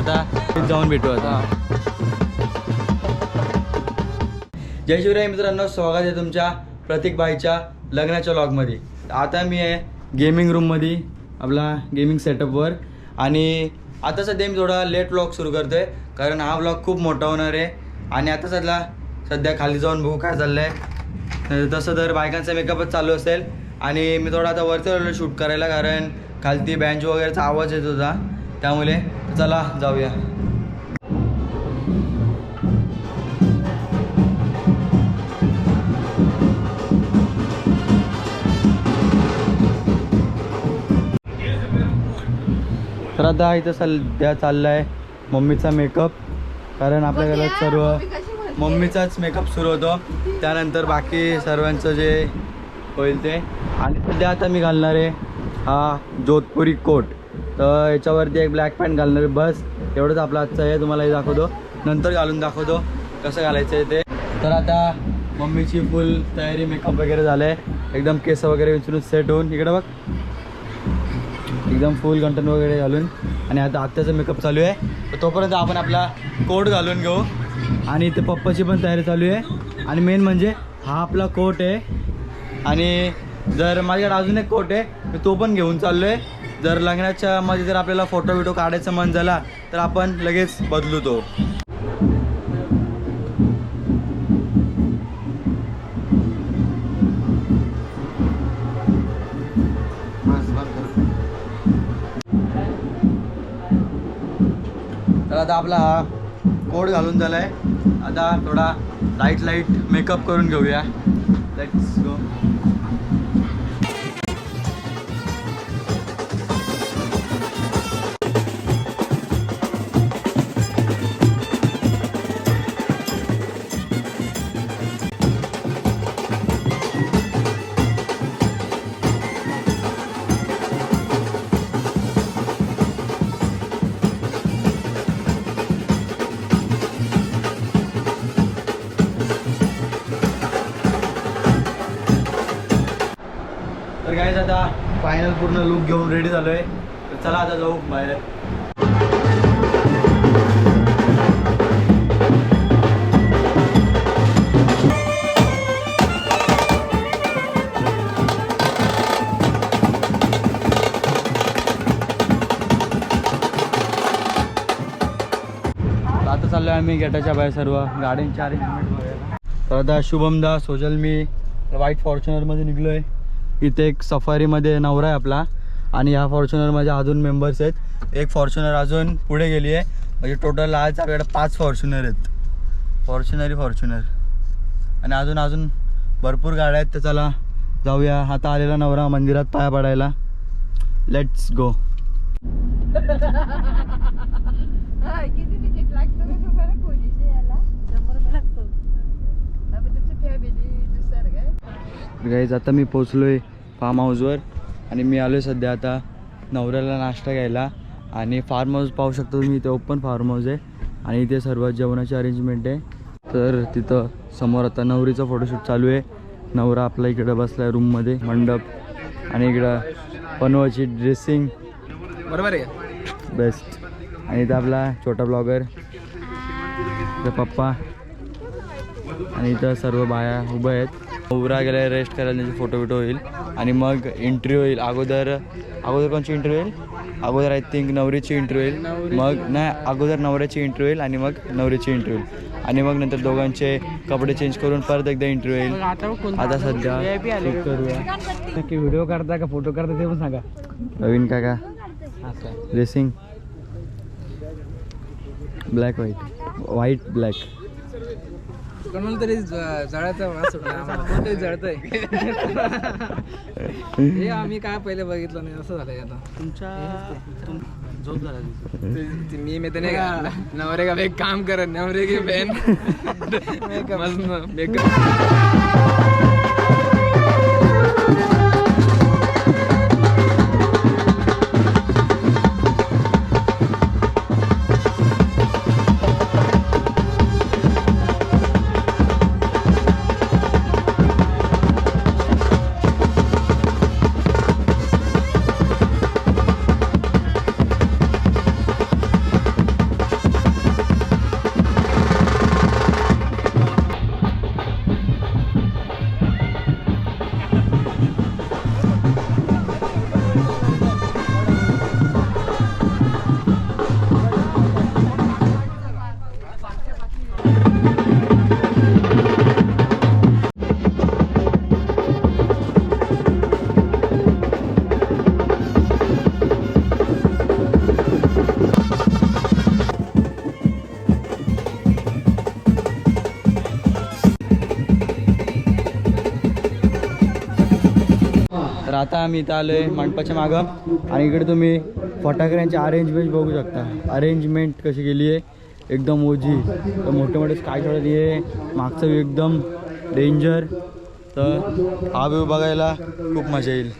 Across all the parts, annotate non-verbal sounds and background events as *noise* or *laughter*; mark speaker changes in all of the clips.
Speaker 1: आता जाऊन भेटू आता. जय शिवराय मित्रांनो स्वागत आहे तुमच्या प्रतीक भाईच्या लग्नाच्या लॉगमध्ये आता मी आहे गेमिंग रूममध्ये आपला गेमिंग सेटअपवर आणि आता सध्या मी थोडा लेट व्लॉग सुरू करतोय कारण हा व्लॉग खूप मोठा होणार आहे. आणि आता सध्या सध्या खाली जाऊन बघू काय चाललं आहे तसं तर बायकांचा मेकअपच चालू असेल. आणि मी थोडा आता वरती शूट करायला कारण खालती बँच वगैरेचा आवाज येत होता. त्यामुळे चला जाऊया. तर आता इथं सध्या चालला आहे मम्मीचा मेकअप कारण आपल्या घरात सर्व मम्मीचाच मेकअप सुरू होतो. त्यानंतर बाकी सर्वांचं जे होईल ते. आणि सध्या आता मी घालणार आहे हा जोधपुरी कोट. तर याच्यावरती एक ब्लॅक पॅन्ट घालणार बस एवढंच आपलं आजचं आहे तुम्हाला हे दाखवतो. नंतर घालून दाखवतो कसं घालायचं आहे ते. तर आता मम्मीची फुल तयारी मेकअप वगैरे झालं आहे एकदम केस वगैरे विचारून सेट होऊन. इकडे बघ. एकदम फुल कंटन वगैरे घालून. आणि आता आत्याचा मेकअप चालू आहे. तर तोपर्यंत आपण आपला कोट घालून घेऊ. आणि इथे पप्पाची पण तयारी चालू आहे. आणि मेन म्हणजे हा आपला कोट आहे. आणि जर माझ्याकडे अजून एक कोट आहे मी तो पण घेऊन चाललो आहे जर लग्नाच्या मध्ये जर आपल्याला फोटो बिटो काढायचा मन झाला तर आपण लगेच बदलू तो तर आता आपला हा कोड घालून झाला आहे आता थोडा लाइट लाइट मेकअप करून घेऊया. तर काय आता फायनल पूर्ण लुक घेऊन रेडी झालोय. तर चला आता जाऊ बाहेर. आता चाललो आहे आम्ही गेटाच्या बाहेर सर्व. गाड्यांच्या अरेंजमेंट वगैरे तर आता शुभमदा सोजल मी व्हाईट फॉर्च्युनरमध्ये निघलो आहे इथे एक सफारीमध्ये नवरा आहे आपला. आणि ह्या फॉर्च्युनरमध्ये अजून मेंबर्स आहेत. एक फॉर्च्युनर अजून पुढे गेली आहे. म्हणजे टोटल आज आपल्याकडे पाच फॉर्च्युनर आहेत. फॉर्च्युनरी फॉर्च्युनर आणि अजून अजून भरपूर गाड्या आहेत. तर चला जाऊया. आता आलेला नवरा मंदिरात पाया पडायला. लेट्स गो *laughs*
Speaker 2: हा, किती तिकीट लागतं का तुम्हाला कोणीचे याला शंभर रुपये लागतो आम्ही तुमची फॅमिली दुसरं काय
Speaker 1: गाईज आता मी पोचलो आहे फार्म हाऊसवर आणि मी आलो आहे सध्या आता नवऱ्याला नाश्ता घ्यायला. आणि फार्म हाऊस पाहू शकता तुम्ही इथे ओपन फार्म हाऊस आहे. आणि इथे सर्व जेवणाची अरेंजमेंट आहे. तर तिथं समोर आता नवरीचा फोटोशूट चालू आहे. नवरा आपला इकडं बसला आहे रूममध्ये मंडप. आणि इकडं पनवाची ड्रेसिंग
Speaker 3: बरोबर आहे.
Speaker 1: बेस्ट आणि इथं आपला छोटा ब्लॉगर पप्पा. आणि इथं सर्व बाया उभं आहेत. उभरा गेल्या रेस्ट करायला त्यांचे फोटो बिटो होईल. आणि मग एंट्री होईल. अगोदर अगोदर कोणची एंट्री होईल? अगोदर आय थिंक नवरीची एंट्री होईल. मग नाही अगोदर नवऱ्याची एंट्री होईल आणि मग नवरीची एंट्री होईल. आणि मग नंतर दोघांचे कपडे चेंज करून परत एकदा एंट्री होईल. आता सध्या करूया.
Speaker 3: नक्की व्हिडिओ करता का फोटो करता ते पण सांगा.
Speaker 1: नवीन काय का dressing black white white black
Speaker 3: कोणाला तरी जळायचा वास सुटला आम्हाला कोणतरी जळतंय. हे आम्ही काय पहिले बघितलं नाही असं झालंय आता.
Speaker 1: तुमच्या झोप झाला.
Speaker 3: मी मी नाही का? नवरे का एक काम करत नवरे की बॅन मेकअप
Speaker 1: आता आम्ही इथं आलो आहे मंडपाच्या मागं. आणि इकडे तुम्ही फटाकड्यांची अरेंजमेंट बघू शकता. अरेंजमेंट कशी केली आहे? एकदम ओजी तर मोठे मोठे स्काय शॉट आहे. मागचं एकदम डेंजर तर हा व्ह्यू बघायला खूप मजा येईल.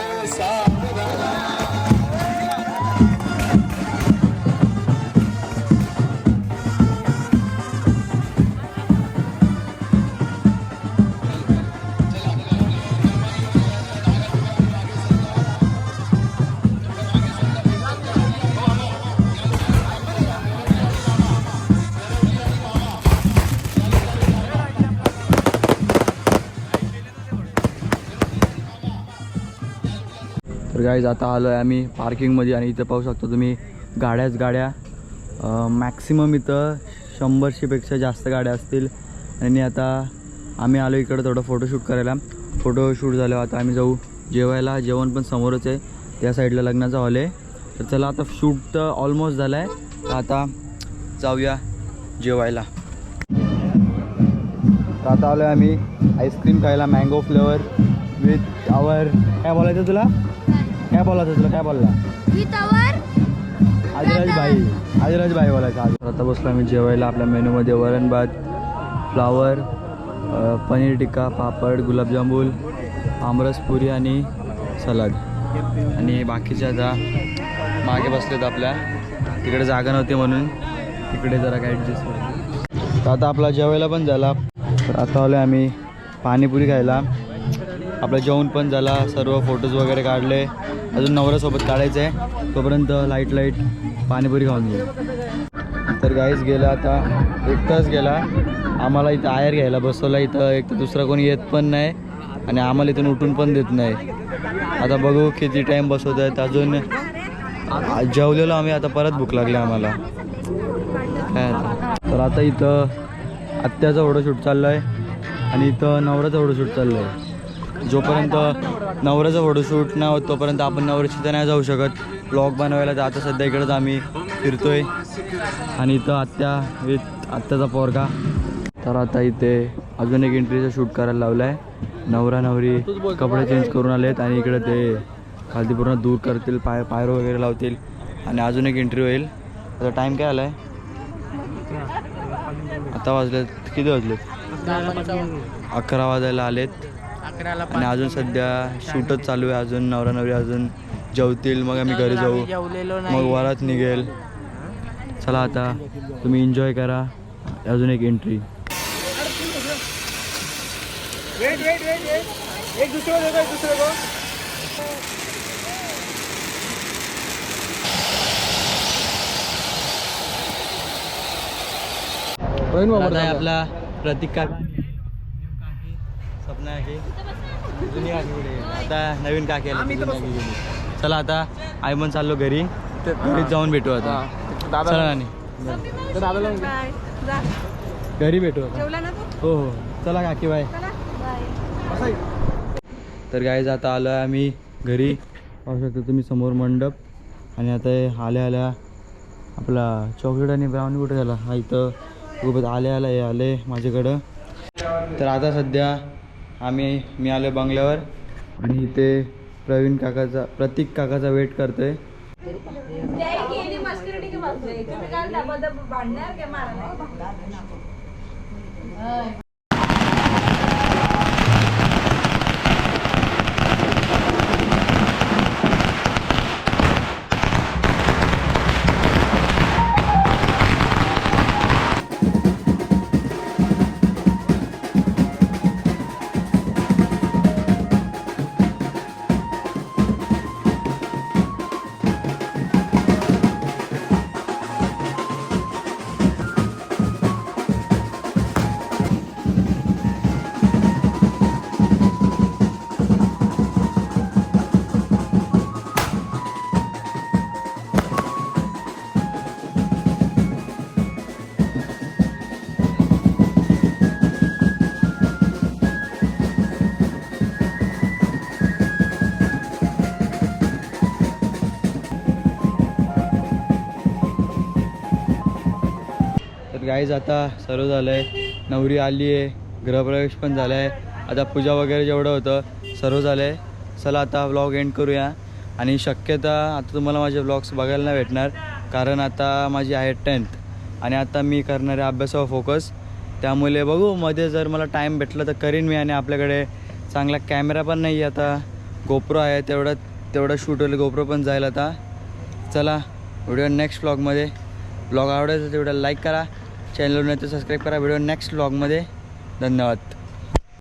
Speaker 1: तर गाईज आता आलो आहे आम्ही पार्किंगमध्ये आणि इथं पाहू शकता तुम्ही गाड्याच गाड्या. मॅक्सिमम इथं शंभरशेपेक्षा जास्त गाड्या असतील. आणि आता आम्ही आलो इकडं थोडं फोटोशूट करायला. फोटोशूट झाल्यावर आता आम्ही जाऊ जेवायला. जेवण पण समोरच आहे. त्या साईडला लग्नाचा हॉल आहे. तर चला आता शूट तर ऑलमोस्ट झालं आहे तर आता जाऊया जेवायला. तर आता आलो आहे आम्ही आईस्क्रीम खायला मँगो फ्लेवर विथ आवर काय बोलायचं तुला? काय बोलायचं तुला काय बोलला? आदिराज भाई आदिराज भाई बोलायचं आज आता बसलो आम्ही जेवायला आपल्या मेनूमध्ये वरण भात फ्लावर पनीर टिक्का पापड गुलाबजामुन आमरस पुरी आणि सलाद. आणि बाकीचे आता मागे बसलेत आपल्या. तिकडे जागा नव्हती म्हणून तिकडे जरा काय ॲडजस्ट तर आता आपला जेवायला पण झाला. तर आता आलो आम्ही पाणीपुरी खायला. आपलं जेवण पण झाला सर्व फोटोज वगैरे काढले. अजून नवऱ्यासोबत काढायचं आहे तोपर्यंत लाइट लाइट पाणीपुरी खाऊन घेऊ तर गाईच गेला आता. एक तास गेला. आम्हाला इथं आयर घ्यायला बसवला इथं. एक तर दुसरा कोणी येत पण नाही आणि आम्हाला इथून उठून पण देत नाही. आता बघू किती टाईम बसवत आहेत अजून जेवलेलो आम्ही. आता परत भूक लागली आम्हाला. काय आता? तर आता इथं आत्याचा फोटोशूट चाललं आहे आणि इथं नवऱ्याचा फोटोशूट चाललं आहे जोपर्यंत नवऱ्याचा फोटोशूट नाही होत तोपर्यंत आपण नवऱ्याची तर नाही जाऊ शकत. ब्लॉग बनवायला तर आता सध्या इकडंच आम्ही फिरतोय. आणि इथं आत्या विथ आत्याचा पोरगा. तर आता इथे अजून एक एंट्रीचं शूट करायला लावलं आहे नवरा नवरी कपडे चेंज करून आलेत आणि इकडे ते खालती पूर्ण दूर करतील पाय पायरो वगैरे लावतील. आणि अजून एक एंट्री होईल. आता टाईम काय आला आहे आता वाजलेत किती वाजलेत? अकरा वाजायला आलेत. आणि अजून सध्या शूटच चालू आहे. अजून नवरा नवरी अजून जेवतील. मग आम्ही घरी जाऊ. मग वरात निघेल. चला आता तुम्ही एन्जॉय करा. अजून एक एंट्री
Speaker 3: वेट वेट
Speaker 1: जुनी? आता नवीन काकी आली जुनी काकी गेली. चला आता आई पण चाललो घरी. घरी जाऊन भेटू आता.
Speaker 3: दादा
Speaker 1: चला नानी.
Speaker 3: दादाला
Speaker 1: घरी भेटू आता.
Speaker 2: जेवला ना तू?
Speaker 1: हो हो. चला काकी बाय. तर गाईज आता आलो आहे आम्ही घरी. पाहू शकता तुम्ही समोर मंडप. आणि आता हे आल्या आल्या आपला चॉकलेट आणि ब्राउनी कुठे झाला? हा इथं. खूपच आले आला हे आले माझ्याकडं. तर आता सध्या आम्ही मी आलो बंगल्यावर आणि इथे प्रवीण काकाचा प्रतीक काकाचा वेट करतोय. गाईज आता सर्व झालं आहे नवरी आली आहे. गृहप्रवेश पण झाला आहे आता पूजा वगैरे जेवढं होतं सर्व झालं आहे चला आता व्लॉग एंड करूया. आणि शक्यता आता तुम्हाला माझे व्लॉग्स बघायला नाही भेटणार कारण आता माझी आहे टेन्थ आणि आता मी करणार आहे अभ्यासावर फोकस त्यामुळे बघू मध्ये जर मला टाईम भेटला तर करीन मी आणि आपल्याकडे चांगला कॅमेरा पण नाही आहे आता. गोप्रो आहे तेवढं तेवढं शूट होईल. गोप्रो पण जाईल आता. चला व्हिडिओ नेक्स्ट ब्लॉगमध्ये ब्लॉग आवडायचं तेवढं लाईक करा. चॅनलवर नाही तर सबस्क्राईब करा. व्हिडिओ नेक्स्ट ब्लॉगमध्ये धन्यवाद.